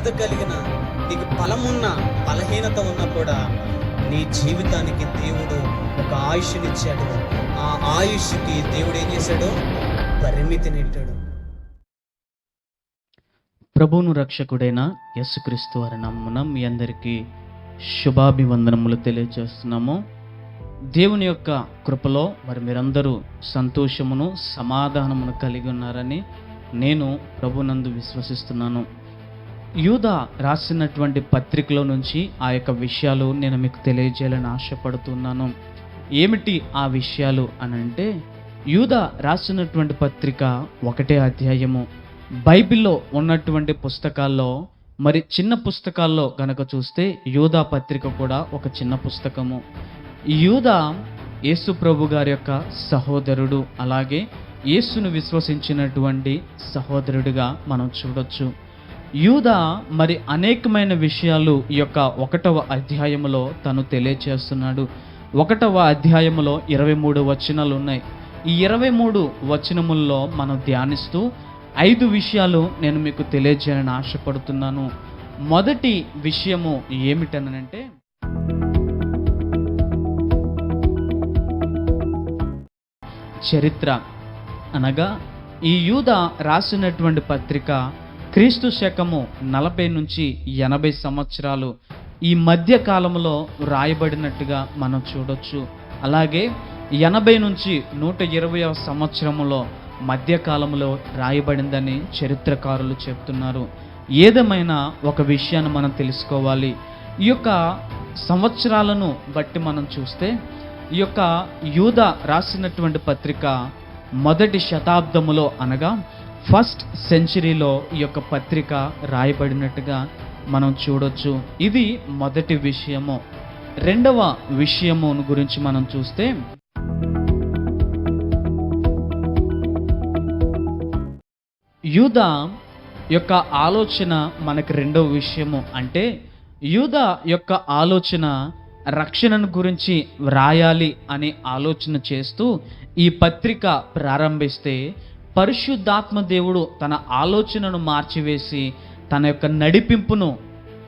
బాధ కలిగిన నీకు బలమున్న బలహీనత ఉన్నా కూడా నీ జీవితానికి దేవుడు ఒక ఆయుష్నిచ్చాడు. ఆ ఆయుష్కి దేవుడు ఏం చేశాడు? పరిమితినిట్టాడు ప్రభువును రక్షకుడైన యస్సుక్రీస్తు వారి నమ్మున మీ అందరికీ శుభాభివందనములు తెలియజేస్తున్నాము. దేవుని యొక్క కృపలో మరి మీరందరూ సంతోషమును సమాధానమును కలిగి ఉన్నారని నేను ప్రభునందు విశ్వసిస్తున్నాను. యూద రాసినటువంటి పత్రికలో నుంచి ఆ యొక్క విషయాలు నేను మీకు తెలియజేయాలని ఆశపడుతున్నాను. ఏమిటి ఆ విషయాలు అని అంటే యూద రాసినటువంటి పత్రిక ఒకటే అధ్యాయము. బైబిల్లో ఉన్నటువంటి పుస్తకాల్లో మరి చిన్న పుస్తకాల్లో గనక చూస్తే యూదా పత్రిక కూడా ఒక చిన్న పుస్తకము. యూదా యేసు ప్రభు గారి యొక్క సహోదరుడు అలాగే యేసును విశ్వసించినటువంటి సహోదరుడిగా మనం చూడొచ్చు. యూదా మరి అనేకమైన విషయాలు ఈ యొక్క ఒకటవ అధ్యాయములో తను తెలియచేస్తున్నాడు. ఒకటవ అధ్యాయములో ఇరవై మూడు వచనాలు ఉన్నాయి. ఈ ఇరవై మూడు వచనముల్లో మనం ధ్యానిస్తూ ఐదు విషయాలు నేను మీకు తెలియజేయాలని ఆశపడుతున్నాను. మొదటి విషయము ఏమిటనంటే చరిత్ర అనగా ఈ యూద రాసినటువంటి పత్రిక క్రీస్తు శకము నలభై నుంచి ఎనభై సంవత్సరాలు ఈ మధ్య కాలంలో రాయబడినట్టుగా మనం చూడొచ్చు. అలాగే ఎనభై నుంచి నూట ఇరవై సంవత్సరములో మధ్యకాలంలో రాయబడిందని చరిత్రకారులు చెప్తున్నారు. ఏదేమైనా ఒక విషయాన్ని మనం తెలుసుకోవాలి. ఈ యొక్క సంవత్సరాలను బట్టి మనం చూస్తే ఈ యొక్క యూద రాసినటువంటి పత్రిక మొదటి శతాబ్దములో అనగా ఫస్ట్ సెంచరీలో ఈ యొక్క పత్రిక రాయబడినట్టుగా మనం చూడొచ్చు. ఇది మొదటి విషయము. రెండవ విషయము గురించి మనం చూస్తే యూద యొక్క ఆలోచన మనకు రెండవ విషయము. అంటే యూద యొక్క ఆలోచన రక్షణను గురించి వ్రాయాలి అని ఆలోచన చేస్తూ ఈ పత్రిక ప్రారంభిస్తే పరిశుద్ధాత్మ దేవుడు తన ఆలోచనను మార్చివేసి తన యొక్క నడిపింపును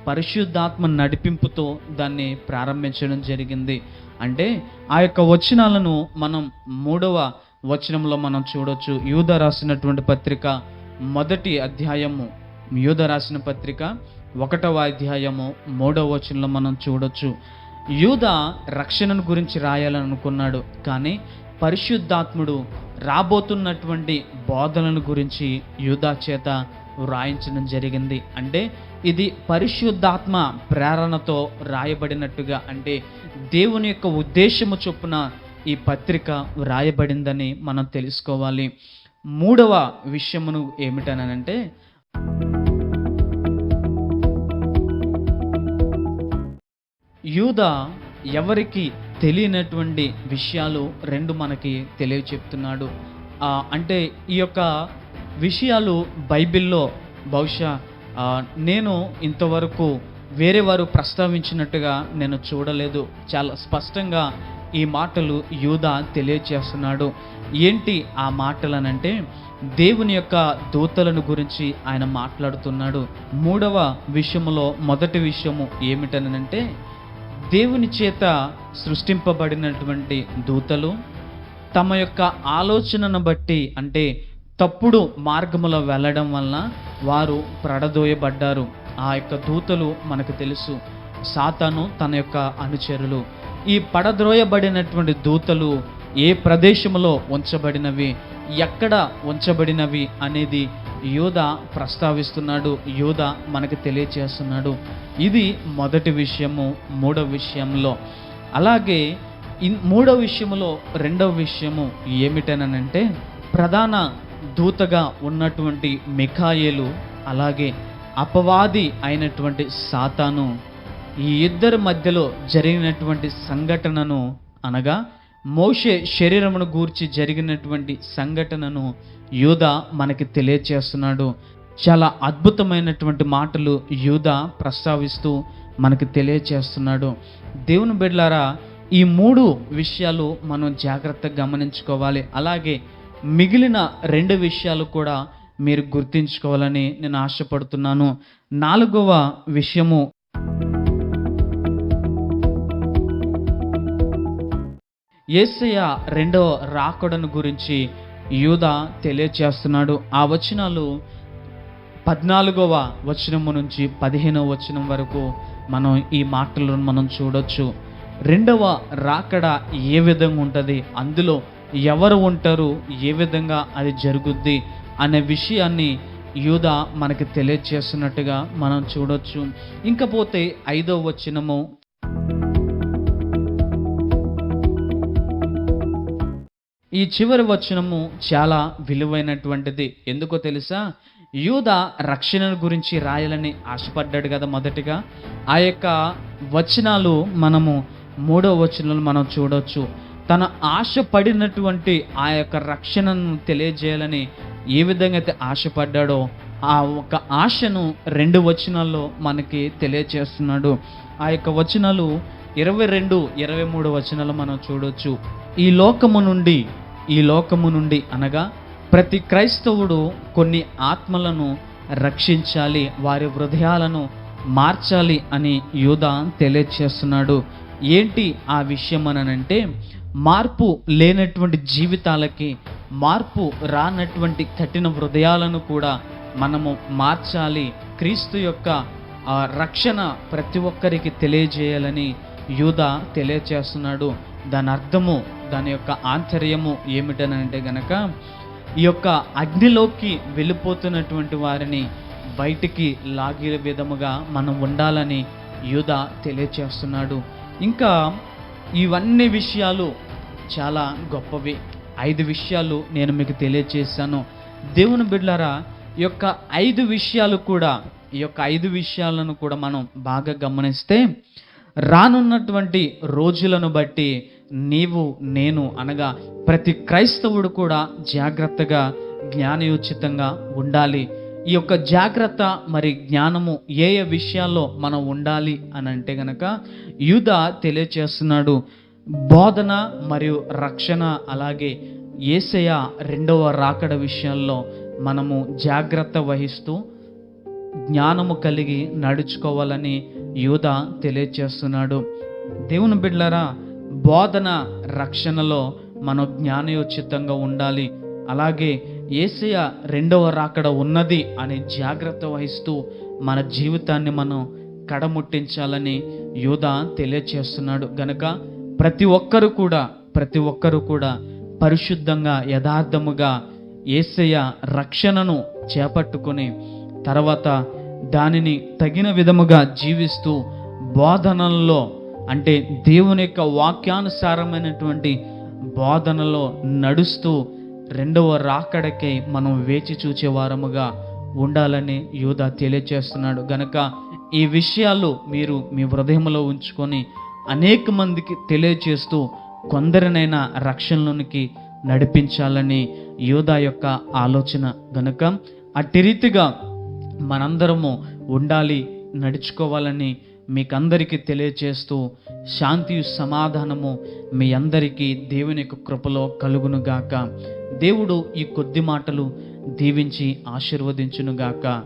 పరిశుద్ధాత్మ నడిపింపుతో దాన్ని ప్రారంభించడం జరిగింది. అంటే ఆ యొక్క వచనాలను మనం మూడవ వచనంలో మనం చూడొచ్చు. యూద రాసినటువంటి పత్రిక మొదటి అధ్యాయము యూద రాసిన పత్రిక ఒకటవ అధ్యాయము మూడవ వచనంలో మనం చూడొచ్చు. యూద రక్షణను గురించి రాయాలని అనుకున్నాడు కానీ పరిశుద్ధాత్ముడు రాబోతున్నటువంటి బోధనను గురించి యూదా చేత వ్రాయించడం జరిగింది. అంటే ఇది పరిశుద్ధాత్మ ప్రేరణతో రాయబడినట్టుగా అంటే దేవుని యొక్క ఉద్దేశము చొప్పున ఈ పత్రిక వ్రాయబడిందని మనం తెలుసుకోవాలి. మూడవ విషయమును ఏమిటనంటే యూద ఎవరికి తెలియనటువంటి విషయాలు రెండు మనకి తెలియచెప్తున్నాడు. అంటే ఈ యొక్క విషయాలు బైబిల్లో బహుశా నేను ఇంతవరకు వేరే వారు ప్రస్తావించినట్టుగా నేను చూడలేదు. చాలా స్పష్టంగా ఈ మాటలు యూద తెలియచేస్తున్నాడు. ఏంటి ఆ మాటలనంటే దేవుని యొక్క దూతలను గురించి ఆయన మాట్లాడుతున్నాడు. మూడవ విషయంలో మొదటి విషయము ఏమిటనంటే దేవుని చేత సృష్టింపబడినటువంటి దూతలు తమ యొక్క ఆలోచనను బట్టి అంటే తప్పుడు మార్గములో వెళ్ళడం వలన వారు ప్రడదోయబడ్డారు ఆ యొక్క దూతలు మనకు తెలుసు. సాతాను తన యొక్క అనుచరులు. ఈ పడద్రోయబడినటువంటి దూతలు ఏ ప్రదేశంలో ఉంచబడినవి? ఎక్కడ ఉంచబడినవి అనేది యోధ ప్రస్తావిస్తున్నాడు యోధ మనకు తెలియచేస్తున్నాడు. ఇది మొదటి విషయము మూడవ విషయంలో. అలాగే మూడో విషయంలో రెండవ విషయము ఏమిటనంటే ప్రధాన దూతగా ఉన్నటువంటి మిఖాయేలు అలాగే అపవాది అయినటువంటి సాతాను ఈ ఇద్దరి మధ్యలో జరిగినటువంటి సంఘటనను అనగా మోషే శరీరమును గూర్చి జరిగినటువంటి సంఘటనను యూద మనకి తెలియచేస్తున్నాడు. చాలా అద్భుతమైనటువంటి మాటలు యూద ప్రస్తావిస్తూ మనకి తెలియచేస్తున్నాడు. దేవుని బిడ్లారా ఈ మూడు విషయాలు మనం జాగ్రత్తగా గమనించుకోవాలి. అలాగే మిగిలిన రెండు విషయాలు కూడా మీరు గుర్తించుకోవాలని నేను ఆశపడుతున్నాను. నాలుగవ విషయము యేసయ్య రెండవ రాకడను గురించి యూద తెలియచేస్తున్నాడు. ఆ వచనాలు పద్నాలుగవ వచనము నుంచి పదిహేనవ వచనం వరకు మనం ఈ మాటలను మనం చూడొచ్చు. రెండవ రాకడ ఏ విధంగా ఉంటుంది? అందులో ఎవరు ఉంటారు? ఏ విధంగా అది జరుగుద్ది? అనే విషయాన్ని యూద మనకి తెలియచేస్తున్నట్టుగా మనం చూడొచ్చు. ఇంకపోతే ఐదవ వచనము ఈ చివరి వచనము చాలా విలువైనటువంటిది. ఎందుకో తెలుసా? యూద రక్షణ గురించి రాయాలని ఆశపడ్డాడు కదా మొదటిగా. ఆ యొక్క వచనాలు మనము మూడో వచనాలు మనం చూడవచ్చు తన ఆశపడినటువంటి ఆ యొక్క రక్షణను తెలియజేయాలని ఏ విధంగా అయితే ఆశపడ్డాడో ఆ ఒక ఆశను రెండు వచనాల్లో మనకి తెలియజేస్తున్నాడు. ఆ యొక్క వచనాలు ఇరవై రెండు ఇరవై మూడు వచనాలు మనం చూడొచ్చు. ఈ లోకము నుండి ఈ లోకము నుండి అనగా ప్రతి క్రైస్తవుడు కొన్ని ఆత్మలను రక్షించాలి వారి హృదయాలను మార్చాలి అని యూధ తెలియచేస్తున్నాడు. ఏంటి ఆ విషయం అనంటే మార్పు లేనటువంటి జీవితాలకి మార్పు రానటువంటి కఠిన హృదయాలను కూడా మనము మార్చాలి. క్రీస్తు యొక్క రక్షణ ప్రతి ఒక్కరికి తెలియజేయాలని యూధ తెలియచేస్తున్నాడు. దాని అర్థము దాని యొక్క ఆంతర్యము ఏమిటనంటే గనక ఈ యొక్క అగ్నిలోకి వెళ్ళిపోతున్నటువంటి వారిని బయటికి లాగే విధముగా మనం ఉండాలని యూద తెలియచేస్తున్నాడు. ఇంకా ఇవన్నీ విషయాలు చాలా గొప్పవి. ఐదు విషయాలు నేను మీకు తెలియచేశాను. దేవుని బిడ్డలారా ఈ యొక్క ఐదు విషయాలు కూడా ఈ యొక్క ఐదు విషయాలను కూడా మనం బాగా గమనిస్తే రానున్నటువంటి రోజులను బట్టి నీవు నేను అనగా ప్రతి క్రైస్తవుడు కూడా జాగ్రత్తగా జ్ఞానయోచితంగా ఉండాలి. ఈ యొక్క జాగ్రత్త మరి జ్ఞానము ఏ ఏ విషయాల్లో మనం ఉండాలి అని అంటే గనక యూద తెలియచేస్తున్నాడు. బోధన మరియు రక్షణ అలాగే ఏసయ రెండవ రాకడ విషయంలో మనము జాగ్రత్త వహిస్తూ జ్ఞానము కలిగి నడుచుకోవాలని యూద తెలియచేస్తున్నాడు. దేవుని బిడ్డలారా బోధన రక్షణలో మనం జ్ఞానయోచితంగా ఉండాలి. అలాగే ఏసయ రెండవ రాకడ ఉన్నది అనే జాగ్రత్త వహిస్తూ మన జీవితాన్ని మనం కడముట్టించాలని యోధ తెలియచేస్తున్నాడు. గనక ప్రతి ఒక్కరు కూడా ప్రతి ఒక్కరు కూడా పరిశుద్ధంగా యథార్థముగా ఏసయ్య రక్షణను చేపట్టుకొని తర్వాత దానిని తగిన విధముగా జీవిస్తూ బోధనల్లో అంటే దేవుని యొక్క వాక్యానుసారమైనటువంటి బోధనలో నడుస్తూ రెండవ రాకడకై మనం వేచి చూచే వారముగా ఉండాలని యోధ తెలియచేస్తున్నాడు. గనక ఈ విషయాలు మీరు మీ హృదయంలో ఉంచుకొని అనేక మందికి తెలియచేస్తూ కొందరినైనా రక్షణలోనికి నడిపించాలని యూదా యొక్క ఆలోచన గనుక అట్టి రీతిగా మనందరము ఉండాలి నడుచుకోవాలని మీకందరికీ తెలియచేస్తూ శాంతి సమాధానము మీ అందరికీ దేవుని యొక్క కృపలో కలుగునుగాక. దేవుడు ఈ కొద్ది మాటలు దీవించి ఆశీర్వదించునుగాక.